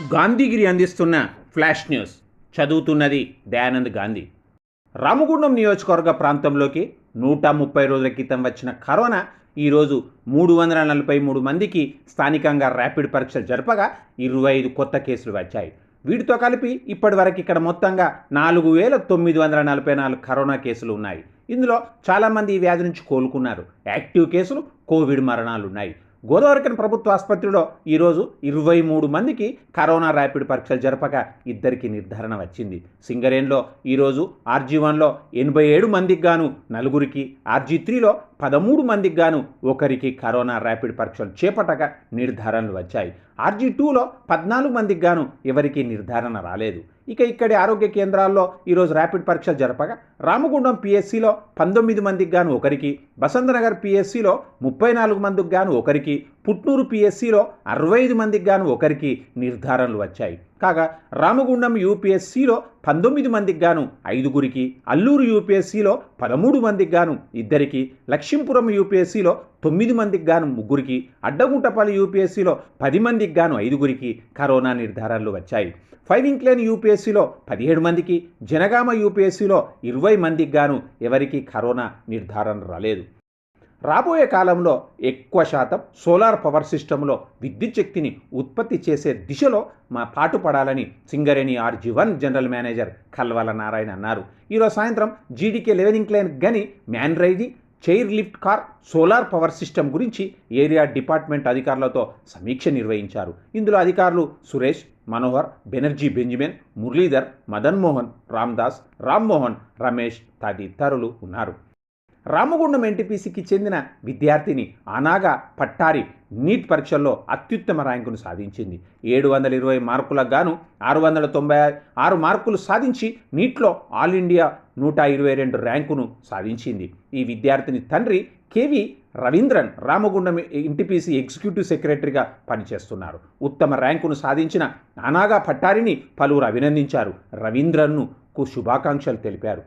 గాంధీగిరి అందిస్తున్న flash news చదువుతున్నది దయానంద్ గాంధీ. రామగుండం నియోజకవర్గ ప్రాంతంలోకి నూట ముప్పై రోజుల క్రితం వచ్చిన కరోనా ఈరోజు మూడు వందల నలభై మూడు మందికి స్థానికంగా ర్యాపిడ్ పరీక్షలు జరపగా ఇరవై ఐదు కొత్త కేసులు వచ్చాయి. వీటితో కలిపి ఇప్పటివరకు ఇక్కడ మొత్తంగా నాలుగు వేల తొమ్మిది వందల నలభై నాలుగు కరోనా కేసులు ఉన్నాయి. ఇందులో చాలామంది ఈ వ్యాధి నుంచి కోలుకున్నారు. యాక్టివ్ కేసులు కోవిడ్ మరణాలు ఉన్నాయి. గోదావరికన్ ప్రభుత్వ ఆసుపత్రిలో ఈరోజు ఇరవై మూడు మందికి కరోనా ర్యాపిడ్ పరీక్షలు జరపగా ఇద్దరికి నిర్ధారణ వచ్చింది. సింగరేన్లో ఈరోజు ఆర్జీ వన్లో ఎనభై ఏడు మందికి గాను నలుగురికి ఆర్జీ త్రీలో పదమూడు మందికి గాను ఒకరికి కరోనా ర్యాపిడ్ పరీక్షలు చేపట్టగా నిర్ధారణలు వచ్చాయి. ఆర్జీ టూలో పద్నాలుగు మందికి గాను ఎవరికీ నిర్ధారణ రాలేదు. ఇక ఇక్కడి ఆరోగ్య కేంద్రాల్లో ఈరోజు ర్యాపిడ్ పరీక్షలు జరపగా రామగుండం పిఎస్సిలో పంతొమ్మిది మందికి గాను ఒకరికి బసంతనగర్ పిఎస్సిలో ముప్పై నాలుగు మందికి గాను ఒకరికి పుట్నూరు పిఎస్సిలో అరవై ఐదు మందికి గాను ఒకరికి నిర్ధారణలు వచ్చాయి. కాగా రామగుండం యూపీఎస్సిలో పంతొమ్మిది మందికి గాను ఐదుగురికి అల్లూరు యూపీఎస్సిలో పదమూడు మందికి గాను ఇద్దరికి లక్ష్మీపురం యూపీఎస్సిలో తొమ్మిది మందికి గాను ముగ్గురికి అడ్డగుంటపల్లి యూపీఎస్సిలో పది మందికి గాను ఐదుగురికి కరోనా నిర్ధారణలు వచ్చాయి. ఫైవ్ ఇంక్లేన్ యూపీఎస్సీలో పదిహేడు మందికి జనగామ యూపీఎస్సీలో ఇరవై మందికి గాను ఎవరికీ కరోనా నిర్ధారణ రాలేదు. రాబోయే కాలంలో ఎక్కువ శాతం సోలార్ పవర్ సిస్టంలో విద్యుత్ శక్తిని ఉత్పత్తి చేసే దిశలో మా పాటుపడాలని Singareni RG one general manager Kalvala Narayana అన్నారు. ఈరోజు సాయంత్రం జీడీకే లెవెనింగ్ క్లైన్ గని man riding chair lift car solar power system గురించి ఏరియా డిపార్ట్మెంట్ అధికారులతో సమీక్ష నిర్వహించారు. ఇందులో అధికారులు సురేష్ మనోహర్ బెనర్జీ బెంజమిన్ మురళీధర్ మదన్ మోహన్ రామ్దాస్ రామ్మోహన్ రమేష్ తదితరులు ఉన్నారు. రామగుండం ఎన్టీపీసీకి చెందిన విద్యార్థిని అనాగా పట్టారి నీట్ పరీక్షల్లో అత్యుత్తమ ర్యాంకును సాధించింది. ఏడు వందల ఇరవై మార్కులకు గాను ఆరు వందల తొంభై ఆరు మార్కులు సాధించి నీట్లో ఆల్ ఇండియా నూట ఇరవై రెండు ర్యాంకును సాధించింది. ఈ విద్యార్థిని తండ్రి KV Ravindran Ramagundam NTPC executive సెక్రటరీగా పనిచేస్తున్నారు. ఉత్తమ ర్యాంకును సాధించిన అనాగా పట్టారిని పలువురు అభినందించారు. రవీంద్రన్ను కు శుభాకాంక్షలు తెలిపారు.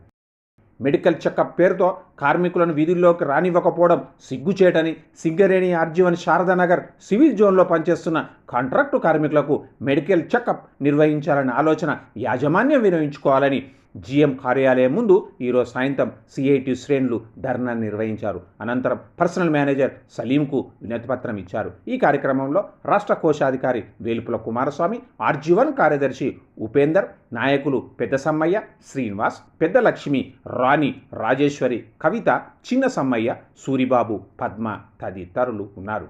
మెడికల్ చెకప్ పేరుతో కార్మికులను వీధుల్లోకి రానివ్వకపోవడం సిగ్గుచేటని Singareni R G one Sharadanagar civil జోన్లో పనిచేస్తున్న కాంట్రాక్టు కార్మికులకు మెడికల్ చెకప్ నిర్వహించాలనే ఆలోచన యాజమాన్యం వినియోగించుకోవాలని జీఎం కార్యాలయం ముందు ఈరోజు సాయంత్రం సిఐటి శ్రేణులు ధర్నా నిర్వహించారు. అనంతరం పర్సనల్ మేనేజర్ సలీంకు వినతిపత్రం ఇచ్చారు. ఈ కార్యక్రమంలో రాష్ట్ర కోశాధికారి వేలుపుల కుమారస్వామి ఆర్జీవన్ కార్యదర్శి ఉపేందర్ నాయకులు పెద్ద సమ్మయ్య శ్రీనివాస్ పెద్ద లక్ష్మి రాణి రాజేశ్వరి కవిత చిన్న సమ్మయ్య సూరిబాబు పద్మ తదితరులు ఉన్నారు.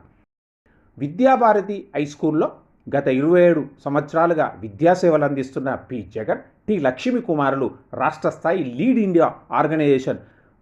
విద్యాభారతి హై స్కూల్లో గత ఇరవై ఏడు సంవత్సరాలుగా విద్యాసేవలు అందిస్తున్న పి. జగన్ టి. లక్ష్మీ కుమారులు రాష్ట్ర స్థాయి లీడ్ ఇండియా ఆర్గనైజేషన్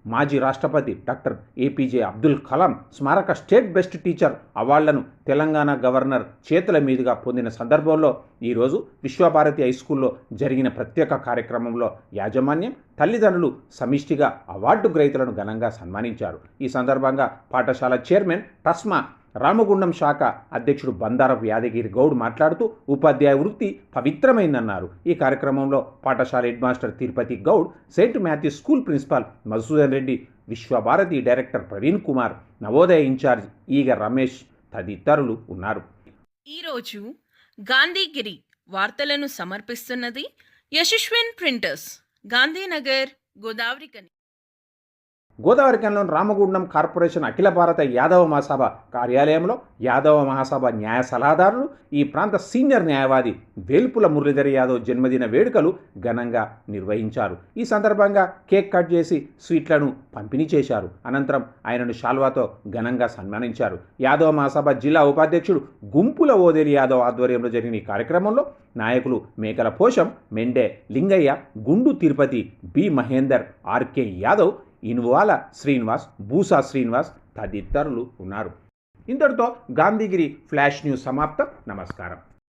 మాజీ రాష్ట్రపతి డాక్టర్ ఏపీజే అబ్దుల్ కలాం స్మారక స్టేట్ బెస్ట్ టీచర్ అవార్డులను తెలంగాణ గవర్నర్ చేతుల మీదుగా పొందిన సందర్భంలో ఈరోజు విశ్వభారతి హై స్కూల్లో జరిగిన ప్రత్యేక కార్యక్రమంలో యాజమాన్యం తల్లిదండ్రులు సమిష్టిగా అవార్డు గ్రహీతలను ఘనంగా సన్మానించారు. ఈ సందర్భంగా పాఠశాల చైర్మన్ టస్మా రామగుండం శాఖ అధ్యక్షుడు బందారపు యాదగిరి గౌడ్ మాట్లాడుతూ ఉపాధ్యాయ వృత్తి పవిత్రమైందన్నారు. ఈ కార్యక్రమంలో పాఠశాల head master Tirupati Goud saint Matthew school principal Madhusudan Reddy Vishwabharati director Praveen Kumar Navodaya incharge Eega Ramesh తదితరులు ఉన్నారు. ఈరోజు గాంధీగిరి వార్తలను సమర్పిస్తున్నది యశస్విన్ ప్రింటర్స్ గాంధీనగర్ గోదావరి కని గోదావరికంలోని రామగుండం కార్పొరేషన్ అఖిల భారత యాదవ మహాసభ కార్యాలయంలో యాదవ మహాసభ న్యాయ సలహాదారులు ఈ ప్రాంత సీనియర్ న్యాయవాది వేల్పుల మురళీధర్ యాదవ్ జన్మదిన వేడుకలు ఘనంగా నిర్వహించారు. ఈ సందర్భంగా కేక్ కట్ చేసి స్వీట్లను పంపిణీ చేశారు. అనంతరం ఆయనను శాల్వాతో ఘనంగా సన్మానించారు. యాదవ మహాసభ జిల్లా ఉపాధ్యక్షుడు గుంపుల ఓదేరి యాదవ్ ఆధ్వర్యంలో జరిగిన ఈ కార్యక్రమంలో నాయకులు మేకల పోషం మెండే లింగయ్య గుండు తిరుపతి బి మహేందర్ ఆర్కే యాదవ్ ఇనువాల శ్రీనివాస్ భూసా శ్రీనివాస్ తదితరులు ఉన్నారు. ఇంతటితో గాంధీగిరి ఫ్లాష్ న్యూస్ సమాప్తం. నమస్కారం.